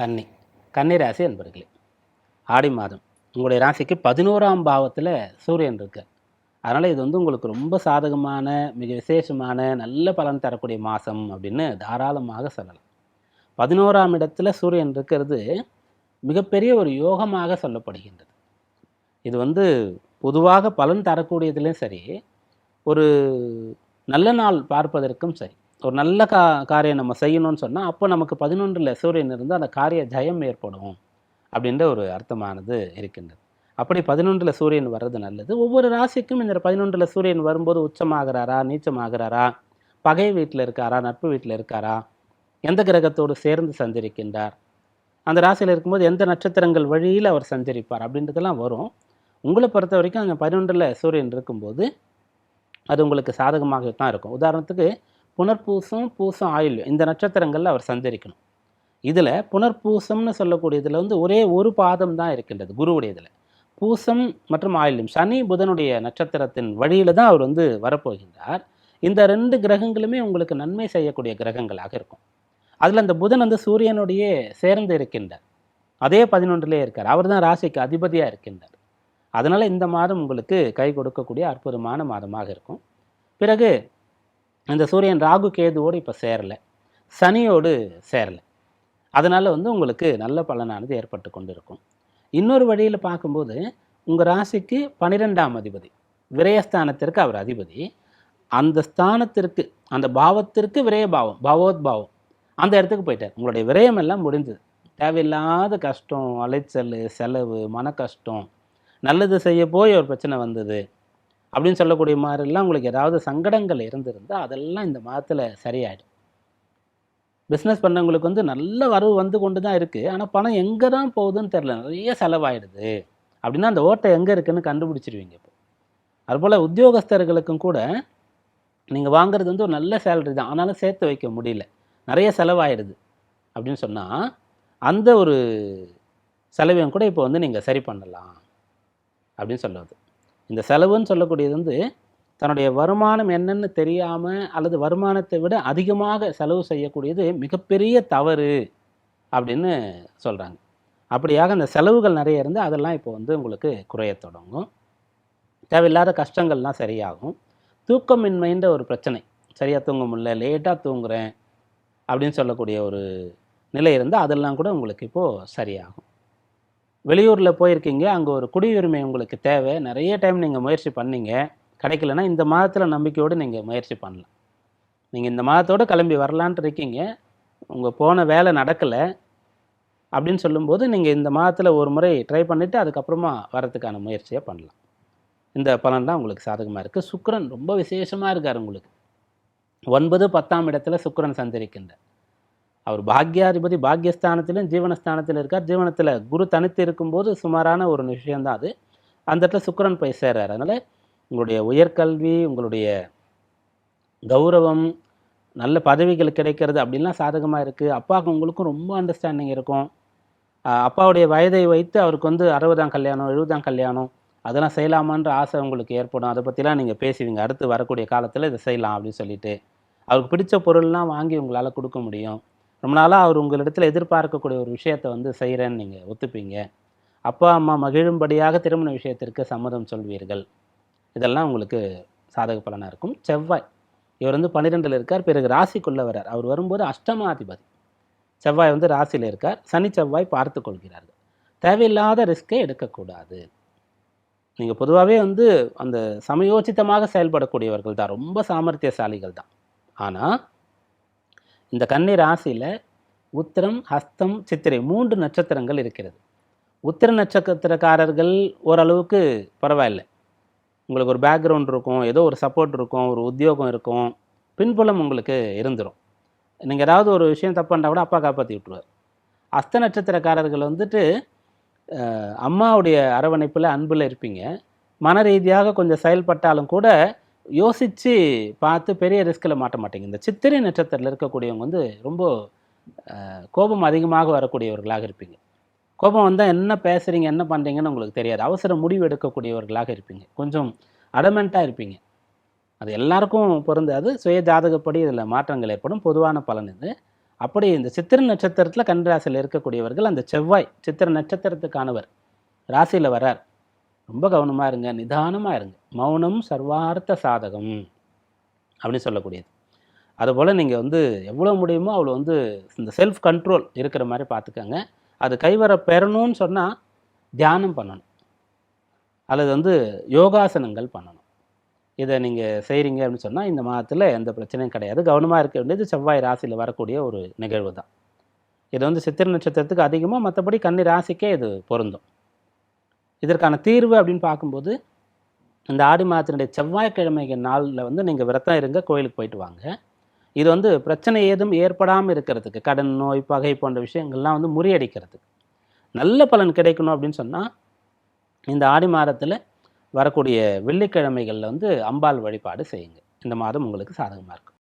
கன்னி கன்னி ராசி என்பர்களே ஆடி மாதம். உங்களுடைய ராசிக்கு பதினோராம் பாவத்தில் சூரியன் இருக்கு. அதனால் இது வந்து உங்களுக்கு ரொம்ப சாதகமான மிக விசேஷமான நல்ல பலன் தரக்கூடிய மாதம் அப்படின்னு தாராளமாக சொல்லலாம். பதினோராம் இடத்துல சூரியன் இருக்கிறது மிகப்பெரிய ஒரு யோகமாக சொல்லப்படுகின்றது. இது வந்து பொதுவாக பலன் தரக்கூடியதுலேயும் சரி ஒரு நல்ல நாள் பார்ப்பதற்கும் சரி ஒரு நல்ல கா காரியம் நம்ம செய்யணும்னு சொன்னால் அப்போ நமக்கு பதினொன்றில் சூரியன் இருந்து அந்த காரிய ஜெயம் ஏற்படும் அப்படின்ற ஒரு அர்த்தமானது இருக்கின்றது. அப்படி பதினொன்றில் சூரியன் வர்றது நல்லது. ஒவ்வொரு ராசிக்கும் இந்த பதினொன்றில் சூரியன் வரும்போது உச்சமாகிறாரா நீச்சமாகிறாரா பகை வீட்டில் இருக்காரா நட்பு வீட்டில் இருக்காரா எந்த கிரகத்தோடு சேர்ந்து சஞ்சரிக்கின்றார் அந்த ராசியில் இருக்கும்போது எந்த நட்சத்திரங்கள் வழியில் அவர் சஞ்சரிப்பார் அப்படின்றதெல்லாம் வரும். உங்களை பொறுத்த வரைக்கும் அந்த பதினொன்றில் சூரியன் இருக்கும்போது அது உங்களுக்கு சாதகமாக தான் இருக்கும். உதாரணத்துக்கு புனர்பூசம் பூசம் ஆயுள் இந்த நட்சத்திரங்களில் அவர் சஞ்சரிக்கணும். இதில் புனர்பூசம்னு சொல்லக்கூடியதில் வந்து ஒரே ஒரு பாதம் தான் இருக்கின்றது குருவுடையதில். பூசம் மற்றும் ஆயுள்யம் சனி புதனுடைய நட்சத்திரத்தின் வழியில் தான் அவர் வந்து வரப்போகின்றார். இந்த ரெண்டு கிரகங்களுமே உங்களுக்கு நன்மை செய்யக்கூடிய கிரகங்களாக இருக்கும். அதில் அந்த புதன் வந்து சூரியனுடைய சேர்ந்து இருக்கின்றார். அதே பதினொன்றிலே இருக்கார். அவர் தான் ராசிக்கு அதிபதியாக இருக்கின்றார். அதனால் இந்த மாதம் உங்களுக்கு கை கொடுக்கக்கூடிய அற்புதமான மாதமாக இருக்கும். பிறகு இந்த சூரியன் ராகு கேதுவோடு இப்போ சேரலை. சனியோடு சேரலை. அதனால் வந்து உங்களுக்கு நல்ல பலனானது ஏற்பட்டு கொண்டு இருக்கும் இன்னொரு வழியில் பார்க்கும்போது உங்கள் ராசிக்கு பனிரெண்டாம் அதிபதி விரயஸ்தானத்திற்கு அவர் அதிபதி. அந்த ஸ்தானத்திற்கு அந்த பாவத்திற்கு விரயபாவம் பாவோத்பாவம். அந்த இடத்துக்கு போயிட்டார். உங்களுடைய விரயம் எல்லாம் முடிஞ்சது தேவையில்லாத கஷ்டம் அலைச்சல் செலவு மன கஷ்டம் நல்லது செய்ய போய் ஒரு பிரச்சனை வந்தது. அப்படின்னு சொல்லக்கூடிய மாதிரிலாம் உங்களுக்கு ஏதாவது சங்கடங்கள் இருந்திருந்தால் அதெல்லாம் இந்த மாதத்தில் சரியாயிடும். பிஸ்னஸ் பண்ணவங்களுக்கு வந்து நல்ல வரவு வந்து கொண்டு தான் இருக்குது ஆனால் பணம் எங்கே தான் போகுதுன்னு தெரில நிறைய செலவாயிடுது. அப்படின்னா அந்த ஓட்டை எங்கே இருக்குன்னு கண்டுபிடிச்சிருவீங்க இப்போ. அதுபோல் உத்தியோகஸ்தர்களுக்கும் கூட நீங்கள் வாங்குறது வந்து ஒரு நல்ல சேலரி தான். ஆனாலும் சேர்த்து வைக்க முடியல. நிறைய செலவாயிடுது அப்படின்னு சொன்னால் அந்த ஒரு செலவையும் கூட இப்போ வந்து நீங்கள் சரி பண்ணலாம் அப்படின்னு சொல்லுவது. இந்த செலவுன்னு சொல்லக்கூடியது வந்து தன்னுடைய வருமானம் என்னன்னு தெரியாமல் அல்லது வருமானத்தை விட அதிகமாக செலவு செய்யக்கூடியது மிகப்பெரிய தவறு அப்படின்னு சொல்கிறாங்க அப்படியாக அந்த செலவுகள் நிறைய இருந்து அதெல்லாம் இப்போ வந்து உங்களுக்கு குறையத் தொடங்கும். தேவையில்லாத கஷ்டங்கள்லாம் சரியாகும். தூக்கமின்மைன்ற ஒரு பிரச்சனை. சரியாக தூங்க முடியல லேட்டாக தூங்குறேன் அப்படின்னு சொல்லக்கூடிய ஒரு நிலை இருந்தால் அதெல்லாம் கூட உங்களுக்கு இப்போது சரியாகும். வெளியூரில் போயிருக்கீங்க அங்கே ஒரு குடியுரிமை உங்களுக்கு தேவை. நிறைய டைம் நீங்கள் முயற்சி பண்ணீங்க. கிடைக்கலன்னா இந்த மாதத்தில் நம்பிக்கையோடு நீங்கள் முயற்சி பண்ணலாம். நீங்கள் இந்த மாதத்தோடு கிளம்பி வரலான்ட்டு இருக்கீங்க. உங்கள் போன வேலை நடக்கலை அப்படின்னு சொல்லும்போது நீங்கள் இந்த மாதத்தில் ஒரு முறை ட்ரை பண்ணிவிட்டு அதுக்கப்புறமா வரதுக்கான முயற்சியை பண்ணலாம். இந்த பலன் தான் உங்களுக்கு சாதகமாக இருக்குது சுக்கரன் ரொம்ப விசேஷமாக இருக்கார் உங்களுக்கு. ஒன்பது பத்தாம் இடத்துல சுக்கரன் சஞ்சரிக்கின்றார். அவர் பாக்யாதிபதி பாக்யஸ்தானத்திலும் ஜீவனஸ்தானத்தில் இருக்கார். ஜீவனத்தில் குரு தனித்து இருக்கும்போது சுமாரான ஒரு விஷயந்தான் அது. அந்த இடத்துல சுக்கரன் போய் சேர்றார். அதனால் உங்களுடைய உயர்கல்வி உங்களுடைய கௌரவம் நல்ல பதவிகள் கிடைக்கிறது அப்படின்லாம் சாதகமாக இருக்குது அப்பாவுக்கு உங்களுக்கும் ரொம்ப அண்டர்ஸ்டாண்டிங் இருக்கும். அப்பாவுடைய வயதை வைத்து அவருக்கு வந்து அறுபதாம் கல்யாணம் எழுபதாம் கல்யாணம் அதெல்லாம் செய்யலாமான்ற ஆசை உங்களுக்கு ஏற்படும். அதை பற்றிலாம் நீங்கள் பேசுவீங்க. அடுத்து வரக்கூடிய காலத்தில் இதை செய்யலாம் அப்படின்னு சொல்லிட்டு. அவருக்கு பிடிச்ச பொருள்லாம் வாங்கி உங்களால் கொடுக்க முடியும். ரொம்ப நாளாக அவர் உங்களிடத்தில் எதிர்பார்க்கக்கூடிய ஒரு விஷயத்தை வந்து செய்கிறேன்னு நீங்கள் ஒத்துப்பீங்க. அப்பா அம்மா மகிழும்படியாக திருமண விஷயத்திற்கு சம்மதம் சொல்வீர்கள். இதெல்லாம் உங்களுக்கு சாதக பலனாக இருக்கும். செவ்வாய் இவர் வந்து பன்னிரெண்டில் இருக்கார் பிறகு ராசிக்குள்ளே வரார் அவர் வரும்போது அஷ்டமாதிபதி. செவ்வாய் வந்து ராசியில் இருக்கார். சனி செவ்வாய் பார்த்து கொள்கிறார்கள். தேவையில்லாத ரிஸ்க்கை எடுக்கக்கூடாது. நீங்கள் பொதுவாகவே வந்து அந்த சமயோசிதமாக செயல்படக்கூடியவர்கள் தான். ரொம்ப சாமர்த்தியசாலிகள் தான். ஆனால் இந்த கன்னி ராசியில் உத்திரம் ஹஸ்தம் சித்திரை மூன்று நட்சத்திரங்கள் இருக்கிறது. உத்திர நட்சத்திரக்காரர்கள் ஓரளவுக்கு பரவாயில்ல. உங்களுக்கு ஒரு பேக்ரவுண்ட் இருக்கும் ஏதோ ஒரு சப்போர்ட் இருக்கும் ஒரு உத்தியோகம் இருக்கும் பின்புலம் உங்களுக்கு இருந்துடும் நீங்கள் ஏதாவது ஒரு விஷயம் தப்பு கூட அப்பா காப்பாற்றி விட்ருவார் அஸ்த நட்சத்திரக்காரர்கள் வந்துட்டு அம்மாவுடைய அரவணைப்பில் அன்பில் இருப்பீங்க. மன ரீதியாக கொஞ்சம் செயல்பட்டாலும் கூட யோசித்து பார்த்து பெரிய ரிஸ்கில் மாட்ட மாட்டேங்குது. இந்த சித்திரை நட்சத்திரத்தில் இருக்கக்கூடியவங்க வந்து ரொம்ப கோபம் அதிகமாக வரக்கூடியவர்களாக இருப்பீங்க. கோபம் வந்தால் என்ன பேசுகிறீங்க என்ன பண்ணுறீங்கன்னு உங்களுக்கு தெரியாது. அவசர முடிவு எடுக்கக்கூடியவர்களாக இருப்பீங்க. கொஞ்சம் அடமெண்ட்டாக இருப்பீங்க. அது எல்லாருக்கும் பொருந்தாது. சுய ஜாதகப்படி இதில் மாற்றங்கள் ஏற்படும். பொதுவான பலன் இது. அப்படி இந்த சித்திர நட்சத்திரத்தில் கன்னிராசியில் இருக்கக்கூடியவர்கள் அந்த செவ்வாய் சித்திர நட்சத்திரத்துக்கானவர் ராசியில் வரார் ரொம்ப கவனமாக இருங்க. நிதானமாக இருங்க. மௌனம் சர்வார்த்த சாதகம் அப்படின்னு சொல்லக்கூடியது. அதுபோல் நீங்கள் வந்து எவ்வளோ முடியுமோ அவ்வளோ வந்து இந்த செல்ஃப் கண்ட்ரோல் இருக்கிற மாதிரி பார்த்துக்கங்க. அது கைவர பெறணும்னு சொன்னால் தியானம் பண்ணணும். அல்லது வந்து யோகாசனங்கள் பண்ணணும். இதை நீங்கள் செய்கிறீங்க அப்படின்னு சொன்னால் இந்த மாதத்தில் எந்த பிரச்சனையும் கிடையாது. கவனமாக இருக்க வேண்டியது செவ்வாய் ராசியில் வரக்கூடிய ஒரு நிகழ்வு தான். இது வந்து சித்திர நட்சத்திரத்துக்கு அதிகமாக மற்றபடி கன்னி ராசிக்கே இது பொருந்தும். இதற்கான தீர்வு அப்படின்னு பார்க்கும்போது இந்த ஆடி மாதத்தினுடைய செவ்வாய்க்கிழமை நாளில் வந்து நீங்கள் விரதம் இருங்க கோயிலுக்கு போயிட்டு வாங்க. இது வந்து பிரச்சனை ஏதும் ஏற்படாமல் இருக்கிறதுக்கு கடன் நோய் பகை போன்ற விஷயங்கள்லாம் வந்து முறியடிக்கிறதுக்கு. நல்ல பலன் கிடைக்கணும் அப்படின்னு சொன்னால் இந்த ஆடி மாதத்தில் வரக்கூடிய வெள்ளிக்கிழமைகளில் வந்து அம்பாள் வழிபாடு செய்யுங்க. இந்த மாதம் உங்களுக்கு சாதகமாக இருக்கும்.